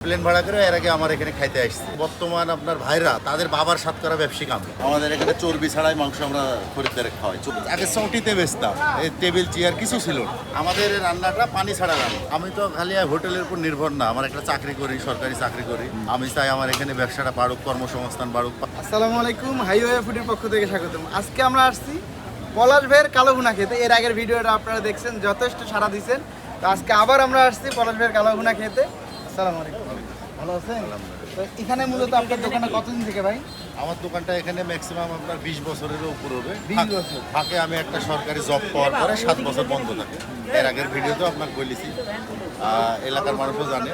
Plane ভাড়া করে এর আগে আমার এখানে খাইতে আসছে। বর্তমান আপনার ভাইরা তাদের বাবার সাত করা ব্যবসায়িক আমি। আমাদের এখানে চর্বি ছাড়াই মাংস আমরা খরিদ্দারে খাওয়াই। চর্বি- আগে চৌটিতে বেচতাম এই টেবিল চেয়ার কিছু ছিল আমাদের এই রান্নাটা পানি ছাড়া রান্না। আমি তো খালি আর হোটেলের উপর নির্ভর না আমার একটা চাকরি করি সরকারি চাকরি করি। আমি চাই আমার এখানে ব্যবসাটা বাড়ুক কর্মসংস্থান বাড়ুক। আসসালামু আলাইকুম হাইওয়ে ফুডের পক্ষ থেকে স্বাগতম। আজকে আমরা আসছি পলাশ ভাইয়ের কালো ভুনা খেতে। এর আগের ভিডিওটা আপনারা দেখছেন যথেষ্ট সাড়া দিচ্ছেন তো আজকে আবার আমরা আসছি পলাশ ভাইয়ের কালো ভুনা খেতে। আলাইকুম। ভালো আছেন? এখানে মূলত আপনার দোকানে কতদিন থেকে ভাই? আমার দোকানটা এখানে ম্যাক্সিমাম আপনার বিশ উপর হবে। 20 বছর। ফাঁকে আমি একটা সরকারি জব পাওয়ার পরে সাত বছর বন্ধ থাকে। এর আগের ভিডিওতেও আপনাকে বলেছি। এলাকার মানুষও জানে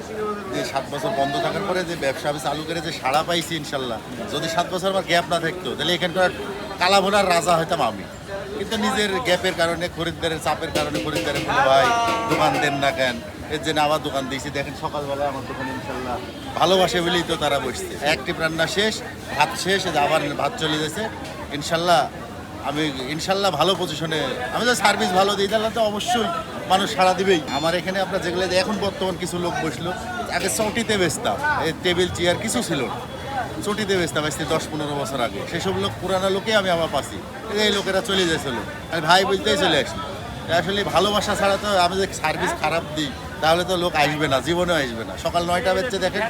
যে সাত বছর বন্ধ থাকার পরে যে ব্যবসা আমি চালু করে যে সাড়া পাইছি ইনশাল্লাহ যদি সাত বছর আমার গ্যাপ না থাকতো তাহলে এখানকার কালাভোনার রাজা হইতাম আমি। কিন্তু নিজের গ্যাপের কারণে, খরিদ্দারের চাপের কারণে খরিদ্দারের বলে ভাই দোকান দেন না কেন? এর জন্য আবার দোকান দিয়েছি। দেখেন সকালবেলা আমার দোকান ইনশাল্লাহ ভালোবাসে বলেই তো তারা বসছে। একটি রান্না শেষ, ভাত শেষ আবার ভাত চলে গেছে। ইনশাল্লাহ আমি, ইনশাল্লাহ ভালো পজিশনে আমি তো সার্ভিস ভালো দিই, তাহলে তো অবশ্যই মানুষ সাড়া দিবেই। আমার এখানে আপনার যেগুলো এখন বর্তমান কিছু লোক বসল, আগে চটিতে বেচতাম এই টেবিল চেয়ার কিছু ছিল না। চটিতে বেচতাম আসতে দশ পনেরো বছর আগে। সেসব লোক, পুরানো লোকে আমি আমার পাচ্ছি। এই লোকেরা চলে যাচ্ছিল আমি ভাই বলতেই চলে আসি। আসলে ভালোবাসা ছাড়া তো আমি যে সার্ভিস খারাপ দিই, তাহলে তো লোক আসবে না জীবনেও আসবে না। সকাল নয়টা বেচছে দেখেন,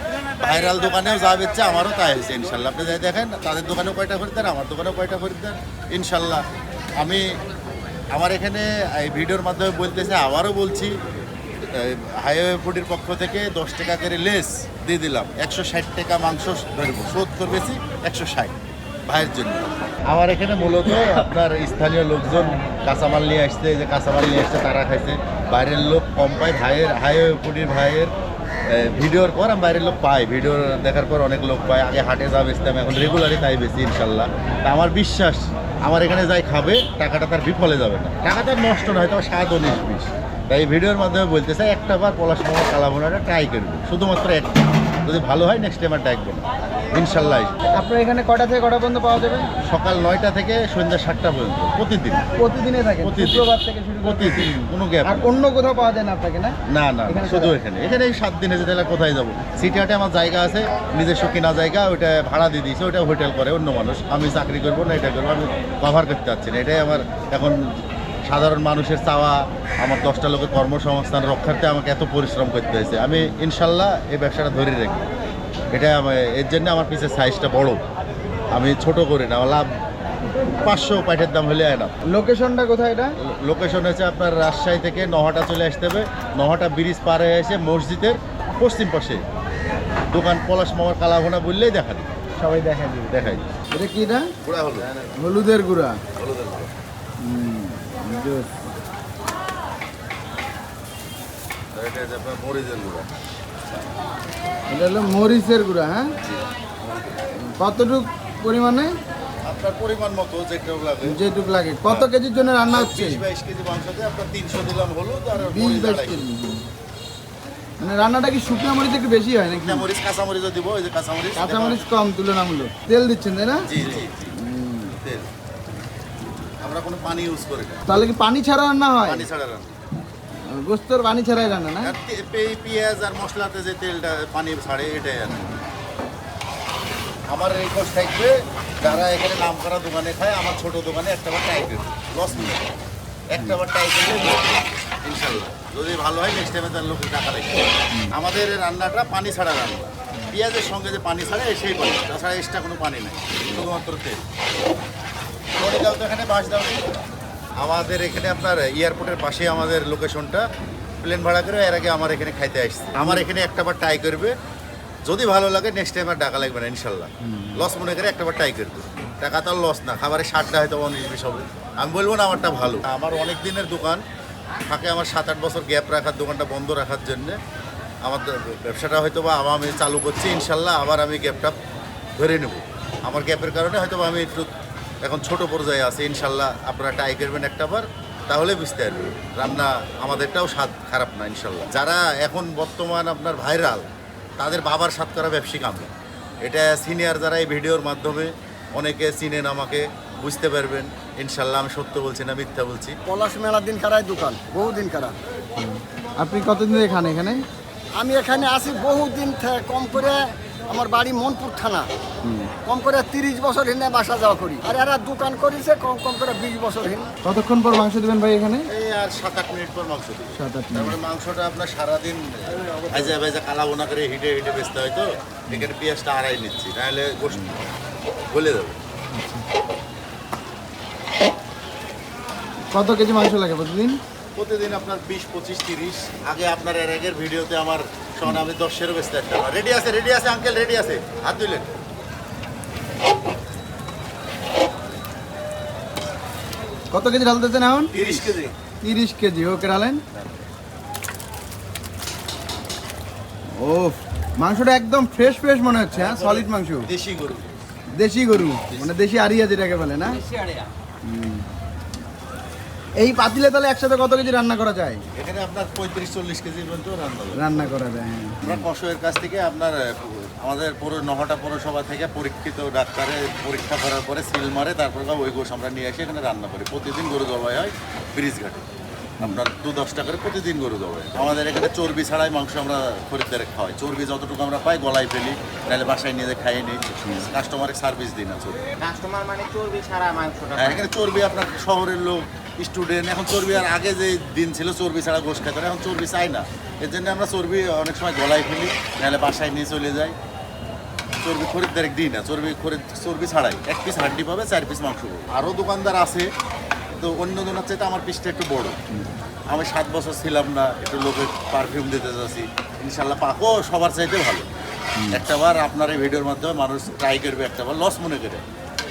ভাইরাল দোকানেও যা বেচছে, আমারও তাই হয়েছে, ইনশাল্লাহ। আপনি যাই দেখেন, তাদের দোকানেও কয়টা খরিদ্দার, আমার দোকানেও কয়টা খরিদ্দার, ইনশাল্লাহ। আমি, আমার এখানে এই ভিডিওর মাধ্যমে বলতেছে, আবারও বলছি হাইওয়ে ফুডের পক্ষ থেকে দশ টাকা করে লেস দিয়ে দিলাম। একশো ষাট টাকা মাংস ধরবো। সত্তর বেশি একশো ষাট। ভাইয়ের জন্য। আমার এখানে মূলত আপনার স্থানীয় লোকজন কাঁচামাল নিয়ে আসছে যে কাঁচামাল নিয়ে আসছে, তারা খাইছে। বাইরের লোক কম পায়। ভাইয়ের, হাইওয়ে ফুডির ভাইয়ের ভিডিওর পর আমি বাইরের লোক পাই। ভিডিও দেখার পর অনেক লোক পায়। আগে হাটে যা বেচতাম, এখন রেগুলারই তাই বেশি ইনশাল্লাহ। তা আমার বিশ্বাস, আমার এখানে যাই খাবে, টাকাটা তার বিফলে যাবে না। টাকা তার নষ্ট নয়, তবে স্বাদ উনিশ বিশ তাই এই ভিডিওর মাধ্যমে বলতে চাই একটা বার পলাশ মামা কালাবোনাটা ট্রাই করবে শুধুমাত্র একটা। যদি ভালো হয় নেক্সট টাইম আর ডাকবে না। ইনশাল্লাহ আপনার এখানে কটা থেকে কটা পর্যন্ত পাওয়া যাবে? সকাল নয়টা থেকে সন্ধ্যা সাতটা পর্যন্ত প্রতিদিন। প্রতিদিনে থাকে। শুক্রবার থেকে শুরু প্রতিদিন কোনো গ্যাপ আর অন্য কোথাও পাওয়া যায় না আপনাকে না? না না শুধু এখানে। এখানে এই সাত দিনে যেতে কোথায় যাব? সিটি হাটে আমার জায়গা আছে নিজস্ব কিনা জায়গা ওইটা ভাড়া দিয়ে দিয়েছে ওইটা হোটেল করে অন্য মানুষ। আমি চাকরি করব না এটা করব আমি কভার করতে পারছি না। এটাই আমার এখন সাধারণ মানুষের চাওয়া আমার দশটা লোকের কর্মসংস্থান রক্ষার্থে আমাকে এত পরিশ্রম করতে হয়েছে। আমি ইনশাল্লাহ এই ব্যবসাটা ধরে রাখি এটা এর জন্য আমার পিছের সাইজটা বড়। আমি ছোট করি না আমার লাভ পাঁচশো পাইটের দাম হলে আয় না। লোকেশনটা কোথায় এটা? লোকেশন হচ্ছে আপনার রাজশাহী থেকে নহটা চলে আসতে হবে। নহটা ব্রিজ পার হয়ে এসে মসজিদের পশ্চিম পাশে। দোকান পলাশ মামার কালাভোনা বললেই দেখা দিই সবাই দেখা দিবে। দেখাই। এটা কি পুরা হলো হলুদের গুঁড়া। হুম, জোস। এটা মরিচের গুঁড়া। হলো মরিচের গুঁড়া হ্যাঁ? কতটুক পরিমাণে? আপনার পরিমাণ মতো লাগে। যেটুক লাগে। কত কেজির জন্য রান্না হচ্ছে? কেজি আপনার তিনশো দিলাম হলুদ আর কেজি। মানে রান্নাটা কি শুকনো মরিচ একটু বেশি হয় নাকি? মরিচ কাঁচা মরিচও দিব ওই যে কাঁচা মরিচ কাঁচা মরিচ কম তুলনামূলক। তেল দিচ্ছেন তাই না? জি জি। আমরা কোনো পানি ইউজ করি না। তাহলে কি পানি ছাড়া রান্না হয়? পানি ছাড়া রান্না। গোস্তর পানি ছাড়াই রান্না না? পেঁয়াজ আর মশলাতে যে তেলটা পানি ছাড়ে এটাই আর। আমার রিকোয়েস্ট থাকবে যারা এখানে নাম করা দোকানে খায় আমার ছোট দোকানে একটা বার ট্রাই করবে। লস নিয়ে একটা বার ট্রাই করলে ইনশাল্লাহ। যদি ভালো হয় নেক্সট টাইমে তার লোকের টাকা লাগবে আমাদের রান্নাটা পানি ছাড়া রান্না। পেঁয়াজের সঙ্গে যে পানি ছাড়ে সেই পানি। তাছাড়া এক্সট্রা কোনো পানি নেই। শুধুমাত্র তেল। তো এখানে বাস দাও। আমাদের এখানে আপনার এয়ারপোর্টের পাশে আমাদের লোকেশনটা। প্লেন ভাড়া করে এর আগে আমার এখানে খাইতে আসছে। আমার এখানে একটা বার ট্রাই করবে। যদি ভালো লাগে নেক্সট টাইম আর টাকা লাগবে না ইনশাল্লাহ। লস মনে করে একটা বার ট্রাই করবে। টাকা তো লস না খাবারের স্বাদটা হয়তো উনিশ বিশ হবে। আমি বলব না আমারটা ভালো। আমার অনেক দিনের দোকান ফাঁকে আমার সাত আট বছর গ্যাপ রাখার দোকানটা বন্ধ রাখার জন্যে। আমার ব্যবসাটা হয়তো বা আবার আমি চালু করছি ইনশাল্লাহ আবার আমি গ্যাপটা ধরে নেব। আমার গ্যাপের কারণে হয়তো আমি একটু এখন ছোট পর্যায়ে আছে ইনশাল্লাহ আপনারা ট্রাই করবেন একটা বার তাহলে বুঝতে পারবেন। রান্না আমাদেরটাও স্বাদ খারাপ না ইনশাল্লাহ। যারা এখন বর্তমান আপনার ভাইরাল তাদের বাবার স্বাদ করা ব্যবসায়িক আমি। এটা সিনিয়র যারা এই ভিডিওর মাধ্যমে অনেকে চিনেন আমাকে বুঝতে পারবেন। ইনশাল্লাহ আমি সত্য বলছি না মিথ্যা বলছি। পলাশ মেলার দিন কারায় দোকান বহুদিন কারা আপনি কতদিন এখানে এখানে? আমি এখানে আসি বহুদিন কম করে আমার বাড়ি মনপুর থানা। কম করে তিরিশ বছর হিনে বাসা যাওয়া করি। আর এরা দোকান করেছে কম কম করে বিশ বছর হিন কতক্ষণ পর মাংস দিবেন ভাই এখানে? এই আর সাত আট মিনিট পর মাংস দিই সাত আট মিনিট। তারপরে মাংসটা আপনার সারাদিন ভাজা ভাজা কালা বোনা করে হিটে হিটে বেচতে হয় তো। এখানে পেঁয়াজটা আড়াই নিচ্ছি নাহলে গোষ্ঠ গলে যাবে। কত কেজি মাংস লাগে প্রতিদিন? প্রতিদিন আপনার বিশ পঁচিশ তিরিশ। আগে আপনার এর আগের ভিডিওতে আমার সমান আমি দশেরও বেচতে একটা রেডি আছে রেডি আছে আঙ্কেল রেডি আছে। হাত দিলেন কত কেজি ঢালতেছেন এখন? তিরিশ কেজি। তিরিশ কেজি ওকে ঢালেন। ও মাংসটা একদম ফ্রেশ ফ্রেশ মনে হচ্ছে হ্যাঁ? সলিড মাংস। দেশি গরু। দেশি গরু মানে দেশি আরিয়া যেটাকে বলে না? হুম। এই পাতিলে তাহলে একসাথে কত কেজি রান্না করা যায়? এখানে আপনার পঁয়ত্রিশ চল্লিশ কেজি পর্যন্ত রান্না রান্না করা যায় হ্যাঁ। আমরা কষয়ের কাছ থেকে আপনার আমাদের পুরো নহটা পৌরসভা থেকে পরীক্ষিত ডাক্তারে পরীক্ষা করার পরে সিল মারে তারপর ওই গোশ আমরা নিয়ে এসে এখানে রান্না করি। প্রতিদিন গরু জবাই হয় ব্রিজ ঘাটে আপনার দু দশ টাকার প্রতিদিন গরু হয়। আমাদের এখানে চর্বি ছাড়াই মাংস আমরা খরিদ্দারে খাওয়াই। চর্বি যতটুকু আমরা পাই গলায় ফেলি নাহলে বাসায় নিয়ে খাইয়ে নিই। কাস্টমারের সার্ভিস দিই না চর্বি। কাস্টমার মানে চর্বি ছাড়া মাংসটা হ্যাঁ এখানে চর্বি আপনার শহরের লোক স্টুডেন্ট এখন চর্বি আর আগে যে দিন ছিল চর্বি ছাড়া গোশ খেতে এখন চর্বি চাই না। এর জন্য আমরা চর্বি অনেক সময় গলায় ফেলি নাহলে বাসায় নিয়ে চলে যাই। চর্বি খরিদ্দারে দিই না চর্বি খরিদ চর্বি ছাড়াই। এক পিস হাড্ডি পাবে চার পিস মাংস পাবে। আরও দোকানদার আছে তো অন্য জনের চাইতে আমার পিসটা একটু বড়। আমি সাত বছর ছিলাম না একটু লোকের পারফিউম দিতে যাচ্ছি ইনশাল্লাহ পাকো। সবার চাইতে ভালো। একটাবার আপনার এই ভিডিওর মাধ্যমে মানুষ ট্রাই করবে একটাবার লস মনে করে।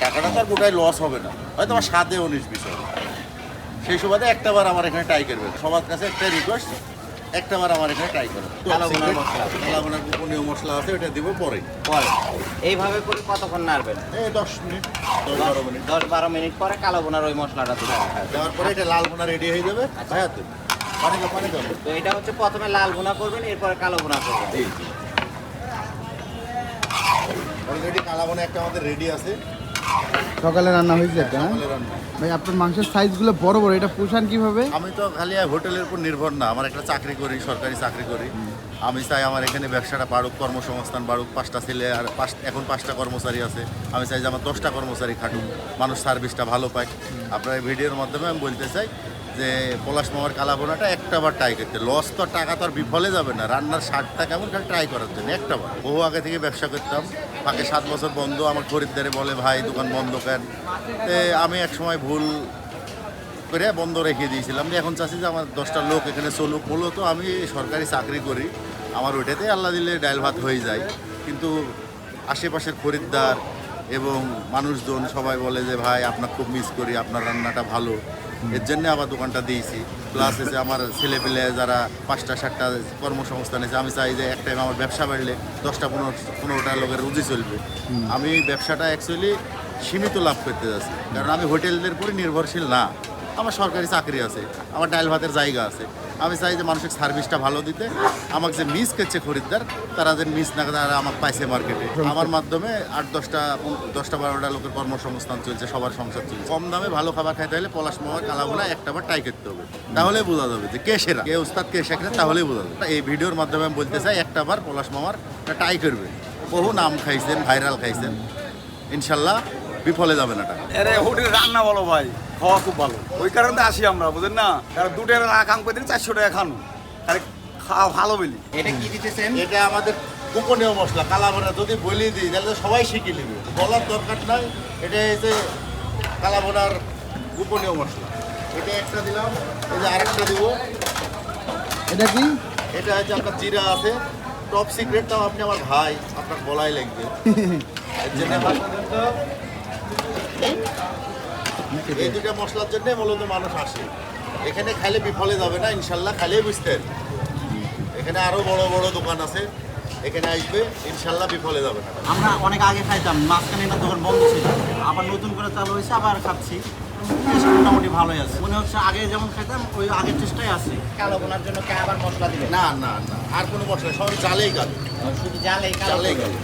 টাকাটা তো আর গোটাই লস হবে না। হয়তো আমার সাদে উনিশ বিষয় হবে। সেই সুবাদে একটাবার আমার এখানে ট্রাই করবে। সবার কাছে একটা রিকোয়েস্ট একটা বার আমার এখানে ট্রাই করো। কালো বোনার মশলা। কালো বোনার গোপনীয় মশলা আছে ওটা দিব পরে। পরে। এইভাবে করে কতক্ষণ নাড়বেন? এই দশ মিনিট। দশ বারো মিনিট। দশ বারো মিনিট পরে কালো বোনার ওই মশলাটা দিবেন। হ্যাঁ দেওয়ার পরে এটা লাল বোনা রেডি হয়ে যাবে। ভাইয়া তো পানি দাও পানি দাও তো এটা হচ্ছে প্রথমে লাল ভুনা করবেন এরপরে কালো ভুনা করবেন। অলরেডি কালা বোনা একটা আমাদের রেডি আছে। সকালে রান্না হয়েছে একটা হ্যাঁ? ভাই আপনার মাংসের সাইজগুলো বড় বড় এটা পোষান কীভাবে? আমি তো খালি হোটেলের উপর নির্ভর না আমার একটা চাকরি করি সরকারি চাকরি করি। আমি চাই আমার এখানে ব্যবসাটা বাড়ুক কর্মসংস্থান বাড়ুক পাঁচটা ছেলে আর পাঁচ এখন পাঁচটা কর্মচারী আছে। আমি চাই যে আমার দশটা কর্মচারী খাটুক মানুষ সার্ভিসটা ভালো পায়। আপনার ভিডিওর মাধ্যমে আমি বলতে চাই যে পলাশ মামার কালাবোনাটা একটা বার ট্রাই করতে। লস তো টাকা তো আর বিফলে যাবে না। রান্নার স্বাদটা কেমন খালি ট্রাই করার জন্য একটা বার বহু আগে থেকে ব্যবসা করতাম। ফাঁকে সাত বছর বন্ধ, আমার খরিদ্দারে বলে, ভাই, দোকান বন্ধ কেন? আমি এক সময় ভুল করে বন্ধ রেখে দিয়েছিলাম। যে এখন চাচ্ছি যে আমার দশটা লোক এখানে চলুক। বলো তো, আমি সরকারি চাকরি করি। আমার ওইটাতে আল্লাহ দিলে ডাইল ভাত হয়ে যায়। কিন্তু আশেপাশের খরিদ্দার এবং মানুষজন সবাই বলে যে, ভাই, আপনার খুব মিস করি। আপনার রান্নাটা ভালো। এর জন্য আবার দোকানটা দিয়েছি। প্লাস এসে আমার ছেলে পেলে যারা পাঁচটা সাতটা কর্মসংস্থান আছে আমি চাই যে এক টাইম আমার ব্যবসা বাড়লে দশটা পনেরো পনেরোটা লোকের রুজি চলবে। আমি ব্যবসাটা অ্যাকচুয়ালি সীমিত লাভ করতে যাচ্ছি। কারণ আমি হোটেলদের উপরে নির্ভরশীল না। আমার সরকারি চাকরি আছে আমার ডাইল ভাতের জায়গা আছে। আমি চাই যে মানুষের সার্ভিসটা ভালো দিতে। আমাকে যে মিস করছে খরিদ্দার তারা যে মিস না করে তারা আমাকে পাইছে মার্কেটে আমার মাধ্যমে আট দশটা দশটা বারোটা লোকের কর্মসংস্থান চলছে সবার সংসার চলছে। কম দামে ভালো খাবার খাইতে হলে পলাশ মামার কালাবোনা একটা বার ট্রাই করতে হবে। তাহলে বোঝা যাবে যে কে সেরা। কে উস্তাদ কে শেখে তাহলেই বোঝা যাবে। এই ভিডিওর মাধ্যমে আমি বলতে চাই একটা বার পলাশ মামার ট্রাই করবে। বহু নাম খাইছেন ভাইরাল খাইছেন। ইনশাল্লাহ বিফলে যাবে না টাকা হোটেল রান্না বলো ভাই। খাওয়া খুব ভালো। ওই কারণে আসি আমরা বুঝেন না? কারণ দু টাকা না খাম করে দিন চারশো টাকা খান। আরে খাওয়া ভালো বলি। এটা কি দিতেছেন? এটা আমাদের গোপনীয় মশলা কালাবোনা যদি বলি দিই তাহলে তো সবাই শিখে নেবে। বলার দরকার নাই এটা হচ্ছে কালাবোনার গোপনীয় মশলা। এটা একটা দিলাম এই যে আরেকটা দিব। এটা কি? এটা হচ্ছে আপনার জিরা আছে। টপ সিক্রেটটাও আপনি আমার ভাই আপনার বলাই লাগবে। এর জন্য আমার- এই দুটা মশলার জন্য মূলত মানুষ আসে। এখানে খাইলে বিফলে যাবে না ইনশাল্লাহ খাইলে বুঝতেন এখানে আরও বড় বড় দোকান আছে এখানে আসবে ইনশাল্লাহ বিফলে যাবে না। আমরা অনেক আগে খাইতাম মাঝখানে একটা দোকান বন্ধ ছিল। আবার নতুন করে চালু হয়েছে আবার খাচ্ছি। মোটামুটি ভালোই আছে। মনে হচ্ছে আগে যেমন খাইতাম ওই আগের চেষ্টাই আছে। কালো বোনার জন্য কে আবার মশলা দিবেন না না না আর কোনো মশলা নেই, সবাই চালেই কাজ শুধু জালে কালো? চালেই করবেন।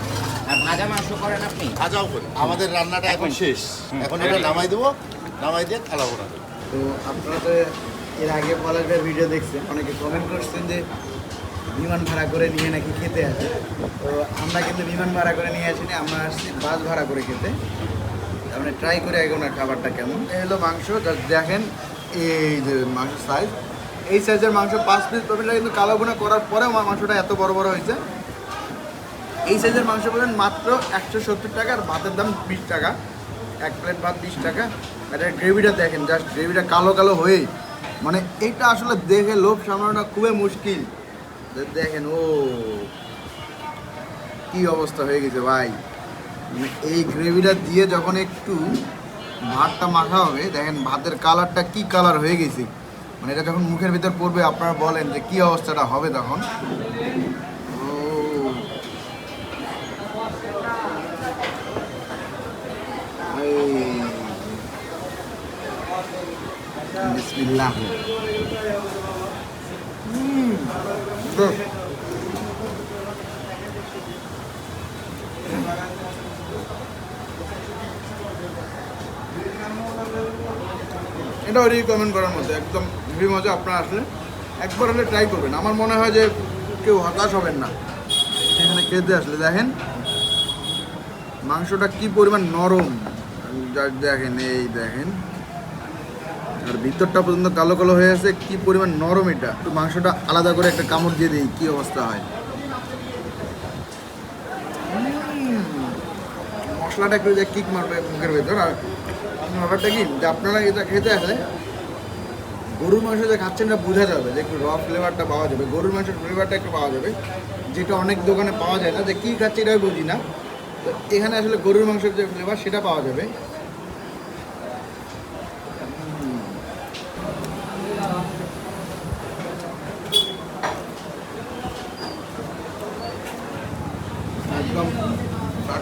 কাজ আর ভাজা মাংস করেন আপনি? ভাজাও করি। আমাদের রান্নাটা এখন শেষ। এখন এটা নামাই দেবো। নামাই দিয়ে খালাবো না তো আপনারা তো এর আগে পলাশ ভিডিও দেখছেন অনেকে কমেন্ট করছেন যে বিমান ভাড়া করে নিয়ে নাকি খেতে আসে। তো আমরা কিন্তু বিমান ভাড়া করে নিয়ে আসিনি আমরা আসছি বাস ভাড়া করে খেতে। আপনি ট্রাই করে আগে ওনার খাবারটা কেমন। এই হলো মাংস দেখেন এই যে মাংস সাইজ এই সাইজের মাংস পাঁচ পিস পাবেন কিন্তু কালো বোনা করার পরেও আমার মাংসটা এত বড় বড় হয়েছে। এই সাইজের মাংস পাবেন মাত্র একশো সত্তর টাকা আর ভাতের দাম বিশ টাকা। এক প্লেট ভাত বিশ টাকা। এর গ্রেভিটা দেখেন জাস্ট গ্রেভিটা কালো কালো হয়েই। মানে এটা আসলে দেখে লোভ সামলানোটা খুবই মুশকিল। দেখেন, ও, কি অবস্থা হয়ে গেছে ভাই। মানে এই গ্রেভিটা দিয়ে যখন একটু ভাতটা মাখা হবে, দেখেন ভাতের কালারটা কি কালার হয়ে গেছে। মানে এটা যখন মুখের ভিতর পড়বে, আপনারা বলেন যে কি অবস্থাটা হবে তখন। বিসমিল্লাহ। এটাও রিকমেন্ড করার মধ্যে একদম খুবই মজা আপনারা আসলে। একবার হলে ট্রাই করবেন। আমার মনে হয় যে কেউ হতাশ হবেন না। এখানে খেতে আসলে দেখেন, মাংসটা কি পরিমাণ নরম। দেখেন, এই দেখেন। আর ভিতরটা পর্যন্ত কালো কালো হয়ে আছে। কি পরিমাণ নরম এটা? একটু মাংসটা আলাদা করে একটা কামড় দিয়ে দিই, কি অবস্থা হয়? মশলাটা একটু যে কিক মারবে মুখের ভেতর। আর ব্যাপারটা কি, যে আপনারা এটা খেতে আসলে গরুর মাংস যে খাচ্ছেন না বোঝা যাবে যে একটু র ফ্লেভারটা পাওয়া যাবে। গরুর মাংসের ফ্লেভারটা একটু পাওয়া যাবে, যেটা অনেক দোকানে পাওয়া যায় না। যে কী খাচ্ছে এটাও বুঝি না। তো এখানে আসলে গরুর মাংসের যে ফ্লেভার সেটা পাওয়া যাবে একদম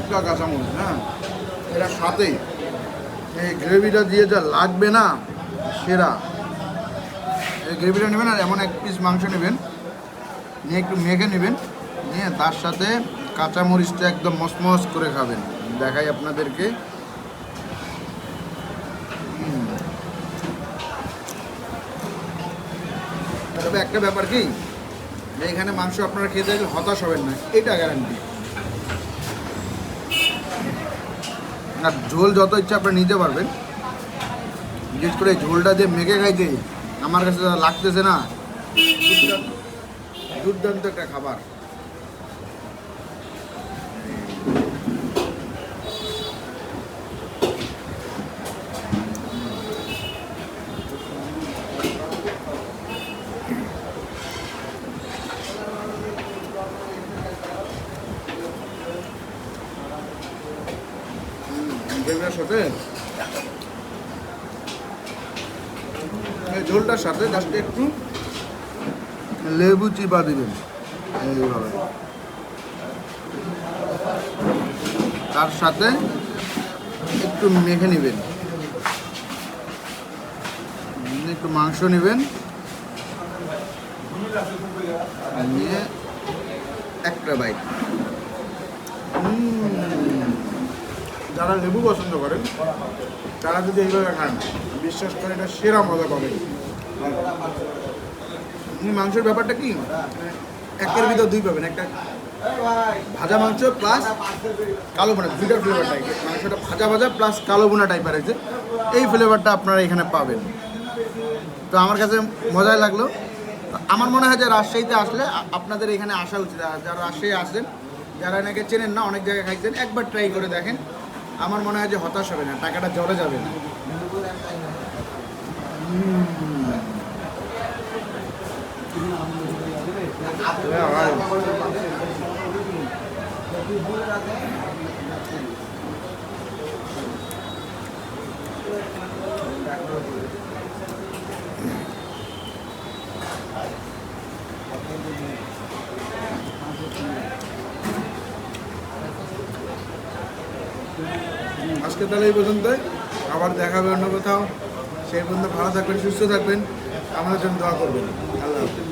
টাটকা কাঁচামরিচ হ্যাঁ? এটা সাথেই এই গ্রেভিটা দিয়ে যা লাগবে না, সেরা। এই গ্রেভিটা নেবেন আর এমন এক পিস মাংস নেবেন, নিয়ে একটু মেখে নেবেন, নিয়ে তার সাথে কাঁচামরিচটা একদম মসমস করে খাবেন। দেখাই আপনাদেরকে। তবে একটা ব্যাপার কি এখানে মাংস আপনারা খেতে গেলে হতাশ হবেন না, এটা গ্যারান্টি আর ঝোল যত ইচ্ছা আপনি নিতে পারবেন। বিশেষ করে ঝোলটা যে মেঘে খাইতে, আমার কাছে লাগতেছে না। দুর্দান্ত একটা খাবার গ্রেভিটার সাথে এই ঝোলটার সাথে জাস্ট একটু লেবু চিপা দিবেন। এইভাবে। তার সাথে একটু মেখে নেবেন। একটু মাংস নেবেন। নিয়ে একটা বাইট যারা লেবু পছন্দ করেন, তারা যদি এইভাবে খান, বিশ্বাস করে এটা সেরা মজা পাবেন। মাংসের ব্যাপারটা কি? একের ভিতর দুই পাবেন, একটা ভাজা মাংস প্লাস কালো বোনা দুইটার ফ্লেভার টাইপের মাংসটা ভাজা ভাজা প্লাস কালো বোনা টাইপের আছে। এই ফ্লেভারটা আপনারা এখানে পাবেন। তো আমার কাছে মজাই লাগল। আমার মনে হয় যে রাজশাহীতে আসলে আপনাদের এখানে আসা উচিত। যারা রাজশাহী আসেন যারা এনাকে চেনেন না, অনেক জায়গায় খাইছেন, একবার ট্রাই করে দেখেন। আমার মনে হয় যে হতাশ হবে না, টাকাটা জলে যাবে না। আজকে তাহলে এই পর্যন্ত আবার দেখা হবে অন্য কোথাও। সেই পর্যন্ত ভালো থাকবেন, সুস্থ থাকবেন। আমাদের জন্য দোয়া করবেন। আল্লাহ হাফিজ।